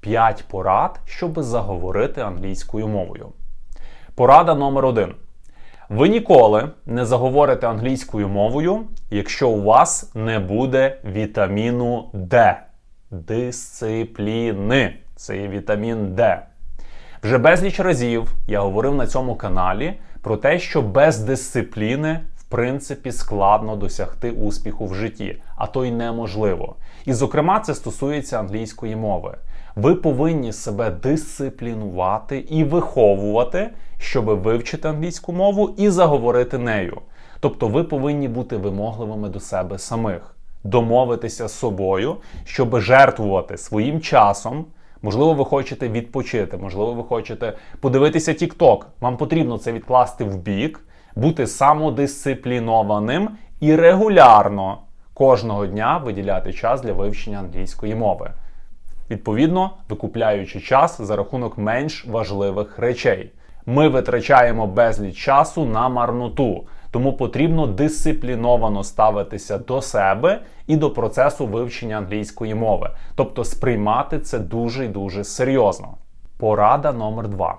5 порад, щоб заговорити англійською мовою. Порада номер 1. Ви ніколи не заговорите англійською мовою, якщо у вас не буде вітаміну Д. Дисципліни. Це є вітамін Д. Вже безліч разів я говорив на цьому каналі про те, що без дисципліни, в принципі, складно досягти успіху в житті, а то й неможливо. І, зокрема, це стосується англійської мови. Ви повинні себе дисциплінувати і виховувати, щоб вивчити англійську мову і заговорити нею. Тобто ви повинні бути вимогливими до себе самих, домовитися з собою, щоб жертвувати своїм часом. Можливо, ви хочете відпочити, можливо, ви хочете подивитися TikTok. Вам потрібно це відкласти в бік, бути самодисциплінованим і регулярно кожного дня виділяти час для вивчення англійської мови. Відповідно, викупляючи час за рахунок менш важливих речей. Ми витрачаємо безліч часу на марноту, тому потрібно дисципліновано ставитися до себе і до процесу вивчення англійської мови, тобто сприймати це дуже і дуже серйозно. Порада номер 2.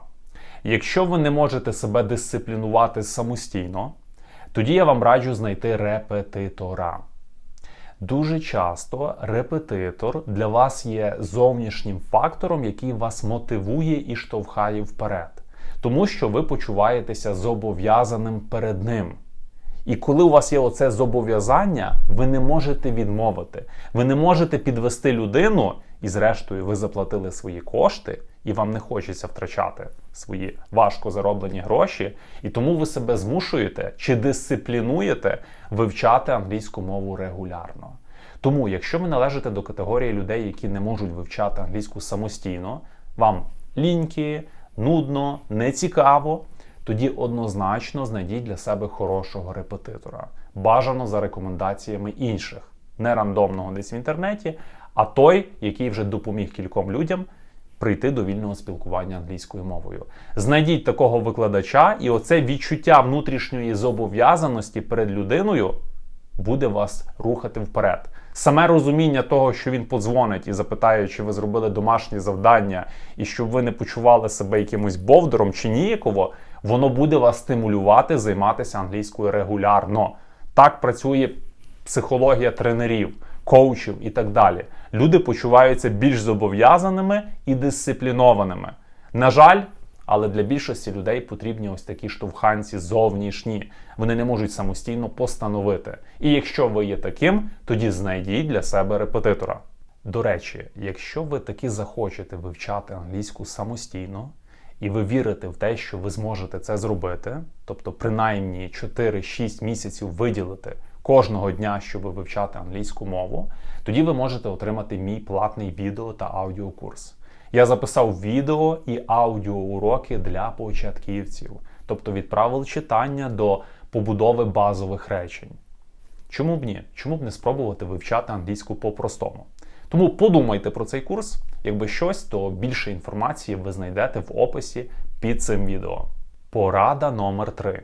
Якщо ви не можете себе дисциплінувати самостійно, тоді я вам раджу знайти репетитора. Дуже часто репетитор для вас є зовнішнім фактором, який вас мотивує і штовхає вперед, тому що ви почуваєтеся зобов'язаним перед ним. І коли у вас є оце зобов'язання, ви не можете відмовити. Ви не можете підвести людину, і зрештою ви заплатили свої кошти, і вам не хочеться втрачати свої важко зароблені гроші, і тому ви себе змушуєте чи дисциплінуєте вивчати англійську мову регулярно. Тому, якщо ви належите до категорії людей, які не можуть вивчати англійську самостійно, вам ліньки, нудно, нецікаво, тоді однозначно знайдіть для себе хорошого репетитора. Бажано за рекомендаціями інших, не рандомного десь в інтернеті, а той, який вже допоміг кільком людям прийти до вільного спілкування англійською мовою. Знайдіть такого викладача, і оце відчуття внутрішньої зобов'язаності перед людиною буде вас рухати вперед. Саме розуміння того, що він подзвонить і запитає, чи ви зробили домашні завдання, і щоб ви не почували себе якимось бовдором чи ніяково, воно буде вас стимулювати займатися англійською регулярно. Так працює психологія тренерів, коучів і так далі. Люди почуваються більш зобов'язаними і дисциплінованими. На жаль, але для більшості людей потрібні ось такі штовханці зовнішні. Вони не можуть самостійно постановити. І якщо ви є таким, тоді знайдіть для себе репетитора. До речі, якщо ви таки захочете вивчати англійську самостійно, і ви вірите в те, що ви зможете це зробити, тобто принаймні 4-6 місяців виділити кожного дня, щоб вивчати англійську мову, тоді ви можете отримати мій платний відео та аудіокурс. Я записав відео і аудіоуроки для початківців, тобто від правил читання до побудови базових речень. Чому б ні? Чому б не спробувати вивчати англійську по-простому? Тому подумайте про цей курс. Якби щось, то більше інформації ви знайдете в описі під цим відео. Порада номер 3.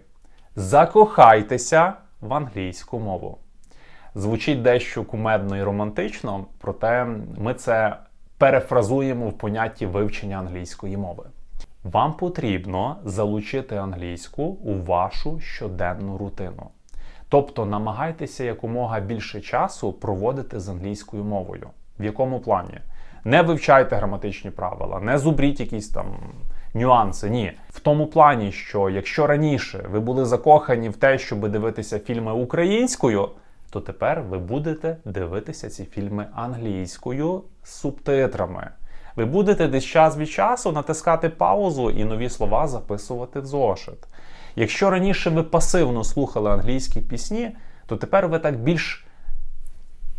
Закохайтеся в англійську мову. Звучить дещо кумедно і романтично, проте ми це перефразуємо в понятті вивчення англійської мови. Вам потрібно залучити англійську у вашу щоденну рутину. Тобто намагайтеся якомога більше часу проводити з англійською мовою. В якому плані? Не вивчайте граматичні правила, не зубріть якісь там нюанси. Ні. В тому плані, що якщо раніше ви були закохані в те, щоб дивитися фільми українською, то тепер ви будете дивитися ці фільми англійською з субтитрами. Ви будете десь час від часу натискати паузу і нові слова записувати в зошит. Якщо раніше ви пасивно слухали англійські пісні, то тепер ви так більш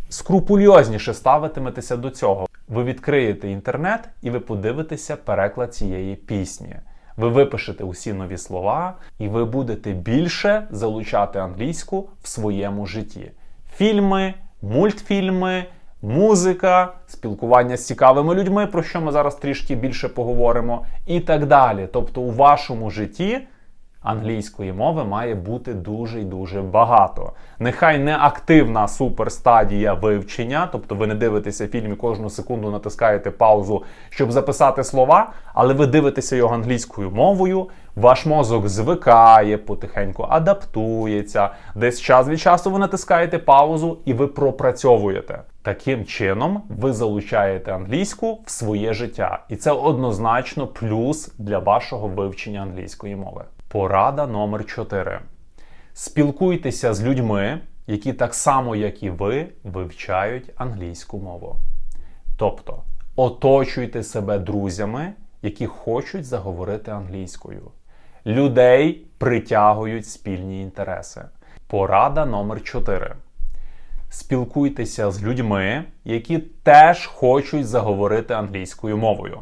скрупульозніше ставитиметеся до цього. Ви відкриєте інтернет і ви подивитеся переклад цієї пісні. Ви випишете усі нові слова, і ви будете більше залучати англійську в своєму житті. Фільми, мультфільми, музика, спілкування з цікавими людьми, про що ми зараз трішки більше поговоримо, і так далі. Тобто, у вашому житті англійської мови має бути дуже й дуже багато. Нехай не активна суперстадія вивчення, тобто ви не дивитеся фільм і кожну секунду натискаєте паузу, щоб записати слова, але ви дивитеся його англійською мовою. Ваш мозок звикає, потихеньку адаптується. Десь час від часу ви натискаєте паузу і ви пропрацьовуєте. Таким чином ви залучаєте англійську в своє життя, і це однозначно плюс для вашого вивчення англійської мови. Порада номер 4. Спілкуйтеся з людьми, які так само, як і ви, вивчають англійську мову. Тобто оточуйте себе друзями, які хочуть заговорити англійською. Людей притягують спільні інтереси. Порада номер 4. Спілкуйтеся з людьми, які теж хочуть заговорити англійською мовою.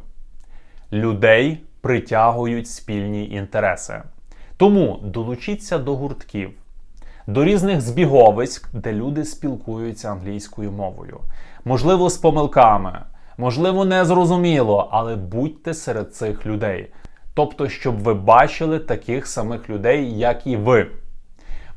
Людей притягують спільні інтереси. Тому долучіться до гуртків, до різних збіговиськ, де люди спілкуються англійською мовою. Можливо, з помилками, можливо, незрозуміло, але будьте серед цих людей. Тобто, щоб ви бачили таких самих людей, як і ви.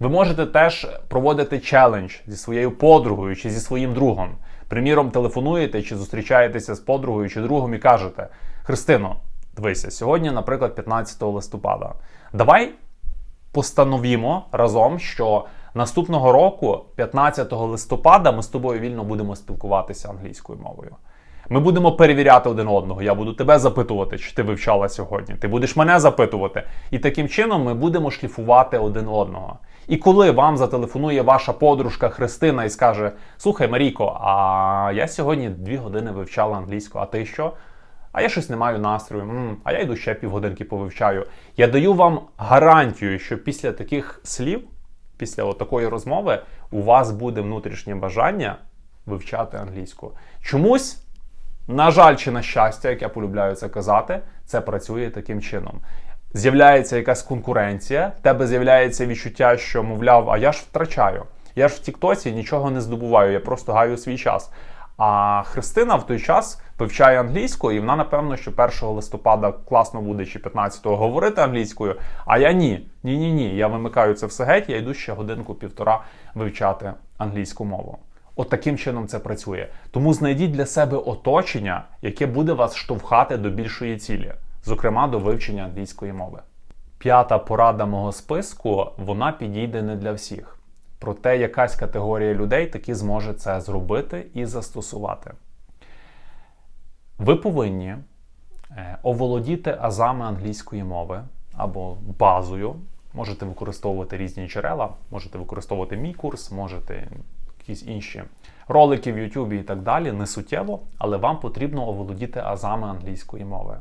Ви можете теж проводити челендж зі своєю подругою чи зі своїм другом. Приміром, телефонуєте чи зустрічаєтеся з подругою чи другом і кажете: Христино, дивися, сьогодні, наприклад, 15 листопада. Давай постановімо разом, що наступного року, 15 листопада, ми з тобою вільно будемо спілкуватися англійською мовою. Ми будемо перевіряти один одного. Я буду тебе запитувати, чи ти вивчала сьогодні. Ти будеш мене запитувати. І таким чином ми будемо шліфувати один одного. І коли вам зателефонує ваша подружка Христина і скаже: Слухай, Марійко, а я сьогодні дві години вивчала англійську, а ти що? А я щось не маю настрою, а я йду ще півгодинки повивчаю. Я даю вам гарантію, що після таких слів, після такої розмови, у вас буде внутрішнє бажання вивчати англійську. Чомусь. На жаль, чи на щастя, як я полюбляю це казати, це працює таким чином. З'являється якась конкуренція, в тебе з'являється відчуття, що, мовляв, а я ж втрачаю. Я ж в Тіктоці нічого не здобуваю, я просто гаю свій час. А Христина в той час вивчає англійську, і вона, напевно, що 1 листопада класно буде чи 15-го говорити англійською. А я ні. Ні-ні ні. Я вимикаю це все геть, я йду ще годинку-півтора вивчати англійську мову. От таким чином це працює. Тому знайдіть для себе оточення, яке буде вас штовхати до більшої цілі, зокрема до вивчення англійської мови. П'ята порада мого списку вона підійде не для всіх. Проте якась категорія людей таки зможе це зробити і застосувати. Ви повинні е, оволодіти азами англійської мови або базою. Можете використовувати різні джерела, можете використовувати мій курс, можете якісь інші ролики в Ютубі і так далі, не суттєво, але вам потрібно оволодіти азами англійської мови.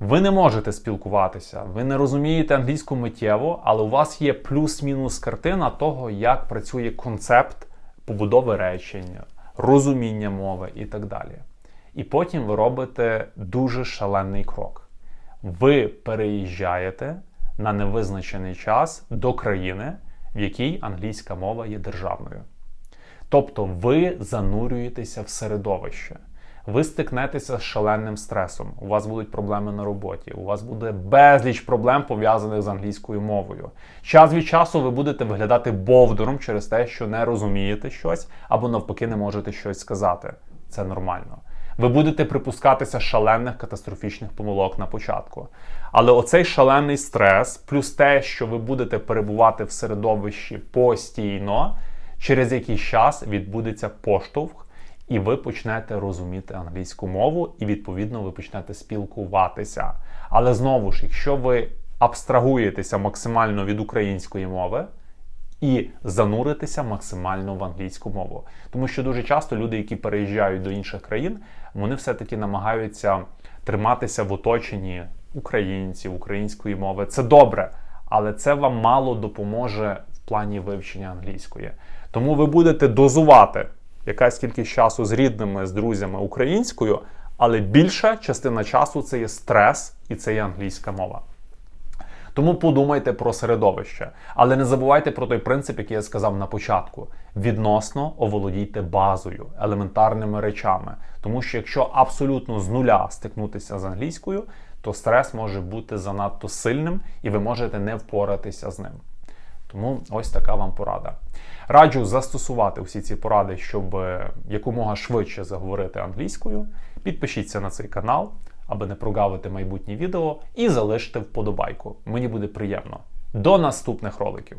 Ви не можете спілкуватися, ви не розумієте англійську миттєво, але у вас є плюс-мінус картина того, як працює концепт побудови речень, розуміння мови і так далі. І потім ви робите дуже шалений крок. Ви переїжджаєте на невизначений час до країни, в якій англійська мова є державною. Тобто ви занурюєтеся в середовище. Ви стикнетеся з шаленим стресом, у вас будуть проблеми на роботі, у вас буде безліч проблем пов'язаних з англійською мовою. Час від часу ви будете виглядати бовдуром через те, що не розумієте щось або навпаки не можете щось сказати. Це нормально. Ви будете припускатися шалених катастрофічних помилок на початку. Але оцей шалений стрес, плюс те, що ви будете перебувати в середовищі постійно через якийсь час відбудеться поштовх, і ви почнете розуміти англійську мову, і, відповідно, ви почнете спілкуватися. Але знову ж, якщо ви абстрагуєтеся максимально від української мови, і зануритися максимально в англійську мову. Тому що дуже часто люди, які переїжджають до інших країн, вони все-таки намагаються триматися в оточенні українців, української мови. Це добре, але це вам мало допоможе в плані вивчення англійської. Тому ви будете дозувати якась кількість часу з рідними, з друзями українською, але більша частина часу це є стрес і це є англійська мова. Тому подумайте про середовище. Але не забувайте про той принцип, який я сказав на початку: відносно оволодійте базою, елементарними речами. Тому що якщо абсолютно з нуля стикнутися з англійською, то стрес може бути занадто сильним і ви можете не впоратися з ним. Тому ось така вам порада. Раджу застосувати всі ці поради, щоб е, якомога швидше заговорити англійською. Підпишіться на цей канал, аби не прогавити майбутні відео, і залиште вподобайку. Мені буде приємно. До наступних роликів!